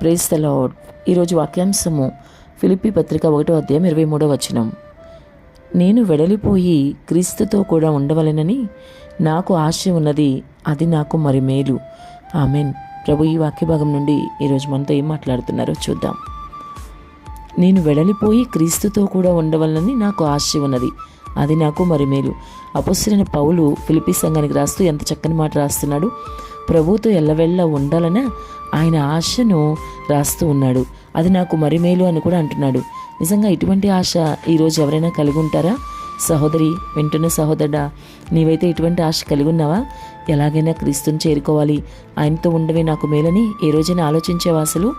Praise the lord ఈరోజు వాక్యాంశము ఫిలిపి పత్రిక ఒకటో అధ్యాయం ఇరవై మూడో వచనం. నేను వెడలిపోయి క్రీస్తుతో కూడా ఉండవలెనని నాకు ఆశ ఉన్నది అది నాకు మరి మేలు. ఆమెన్. ప్రభు ఈ వాక్య భాగం నుండి ఈరోజు మనతో ఏం మాట్లాడుతున్నారో చూద్దాం. నేను వెడలిపోయి క్రీస్తుతో కూడా ఉండవలనని నాకు ఆశ ఉన్నది అది నాకు మరి మేలు. అపుస్తులైన పౌలు ఫిలిపి సంఘానికి రాస్తూ ఎంత చక్కని మాట రాస్తున్నాడు. ప్రభుతో ఎల్లవెళ్ళ ఉండాలని ఆయన ఆశను రాస్తూ ఉన్నాడు. అది నాకు మరి మేలు అని కూడా అంటున్నాడు. నిజంగా ఇటువంటి ఆశ ఈరోజు ఎవరైనా కలిగి ఉంటారా? సహోదరి వింటున్న సహోదరుడా నీవైతే ఇటువంటి ఆశ కలిగి ఉన్నావా? ఎలాగైనా క్రీస్తుని చేరుకోవాలి. ఆయనతో ఉండవే నాకు మేలని ఏ రోజైనా ఆలోచించేవా అసలు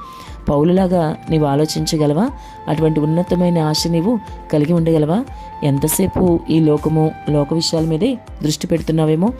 పౌలులాగా నీవు ఆలోచించగలవా? అటువంటి ఉన్నతమైన ఆశ నీవు కలిగి ఉండగలవా? ఎంతసేపు ఈ లోకము లోక విషయాల మీదే దృష్టి పెడుతున్నావేమో?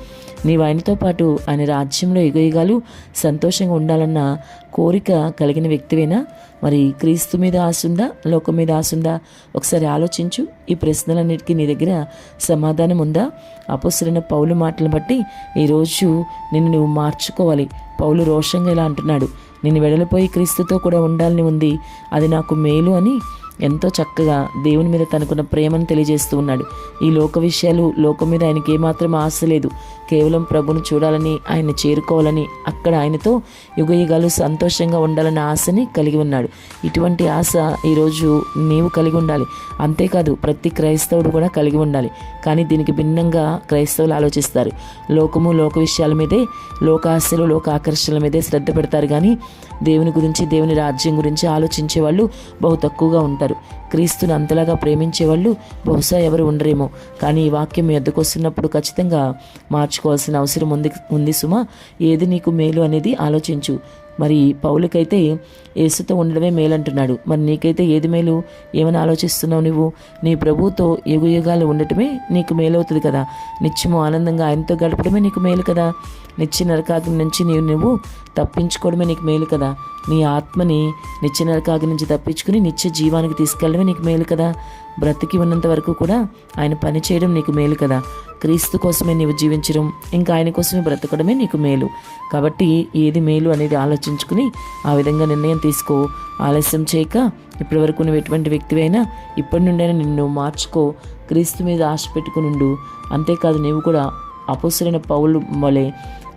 నీవు ఆయనతో పాటు ఆయన రాజ్యంలో ఎగయగాలు సంతోషంగా ఉండాలన్న కోరిక కలిగిన వ్యక్తివేనా? మరి క్రీస్తు మీద ఆశుందా? లోకం మీద ఆశుందా? ఒకసారి ఆలోచించు. ఈ ప్రశ్నలన్నిటికీ నీ దగ్గర సమాధానం ఉందా? అపోసరైన పౌలు మాటలను బట్టి ఈరోజు నిన్ను నువ్వు మార్చుకోవాలి. పౌలు రోషంగా ఇలా అంటున్నాడు. నేను వెడలిపోయి క్రీస్తుతో కూడా ఉండాలని ఉంది. అది నాకు మేలు అని ఎంతో చక్కగా దేవుని మీద తనకున్న ప్రేమను తెలియజేస్తూ ఉన్నాడు. ఈ లోక విషయాలు లోకం మీద ఆయనకి ఏమాత్రం ఆశ లేదు. కేవలం ప్రభును చూడాలని ఆయన చేరుకోవాలని అక్కడ ఆయనతో యుగ యుగాలు సంతోషంగా ఉండాలన్న ఆశని కలిగి ఉన్నాడు. ఇటువంటి ఆశ ఈరోజు నీవు కలిగి ఉండాలి. అంతేకాదు ప్రతి క్రైస్తవుడు కూడా కలిగి ఉండాలి. కానీ దీనికి భిన్నంగా క్రైస్తవులు ఆలోచిస్తారు. లోకము లోక విషయాల మీదే లోక ఆశలు లోక ఆకర్షణల మీదే శ్రద్ధ పెడతారు. కానీ దేవుని గురించి దేవుని రాజ్యం గురించి ఆలోచించే వాళ్ళు బహు తక్కువగా ఉంటారు. Bolsonaro క్రీస్తుని అంతలాగా ప్రేమించే వాళ్ళు బహుశా ఎవరు ఉండరేమో. కానీ ఈ వాక్యం మీ వస్తున్నప్పుడు ఖచ్చితంగా మార్చుకోవాల్సిన అవసరం ఉంది ఉంది సుమా. ఏది నీకు మేలు అనేది ఆలోచించు. మరి పౌలకైతే యేసుతో ఉండడమే మేలంటున్నాడు. మరి నీకైతే ఏది మేలు? ఏమని ఆలోచిస్తున్నావు నువ్వు? నీ ప్రభువుతో యుగ యుగాలు ఉండటమే నీకు మేలవుతుంది కదా. నిత్యము ఆనందంగా ఆయనతో గడపడమే నీకు మేలు కదా. నిత్య నరకాగ్ని నుంచి నీవు నువ్వు తప్పించుకోవడమే నీకు మేలు కదా. నీ ఆత్మని నిత్య నరకాగ్ని నుంచి తప్పించుకుని నిత్య జీవానికి తీసుకెళ్ళడమే నీకు మేలు కదా. బ్రతికి ఉన్నంత వరకు కూడా ఆయన పని చేయడం నీకు మేలు కదా. క్రీస్తు కోసమే నీవు జీవించడం ఇంకా ఆయన కోసమే బ్రతకడమే నీకు మేలు. కాబట్టి ఏది మేలు అనేది ఆలోచించుకుని ఆ విధంగా నిర్ణయం తీసుకో. ఆలస్యం చేయక ఇప్పటి వరకు నువ్వు ఎటువంటి వ్యక్తివైనా ఇప్పటి నుండైనా నిన్ను మార్చుకో. క్రీస్తు మీద ఆశ పెట్టుకుని ఉండు. అంతేకాదు నీవు కూడా అపోసరైన పౌలు వలె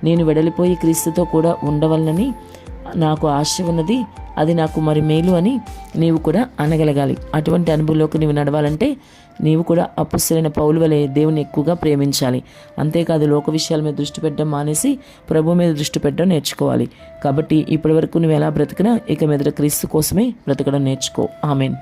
నేను వెడలిపోయి క్రీస్తుతో కూడా ఉండవలనని నాకు ఆశ ఉన్నది అది నాకు మరి మేలు అని నీవు కూడా అనగలగాలి. అటువంటి అనుభవంలోకి నీవు నడవాలంటే నీవు కూడా అపుస్తులైన పౌలు వలె దేవుని ఎక్కువగా ప్రేమించాలి. అంతేకాదు లోక విషయాల మీద దృష్టి పెట్టడం మానేసి ప్రభు మీద దృష్టి పెట్టడం నేర్చుకోవాలి. కాబట్టి ఇప్పటి వరకు నువ్వు ఎలా బ్రతికినా ఇక మీద క్రీస్తు కోసమే బ్రతకడం నేర్చుకో. ఆమెన్.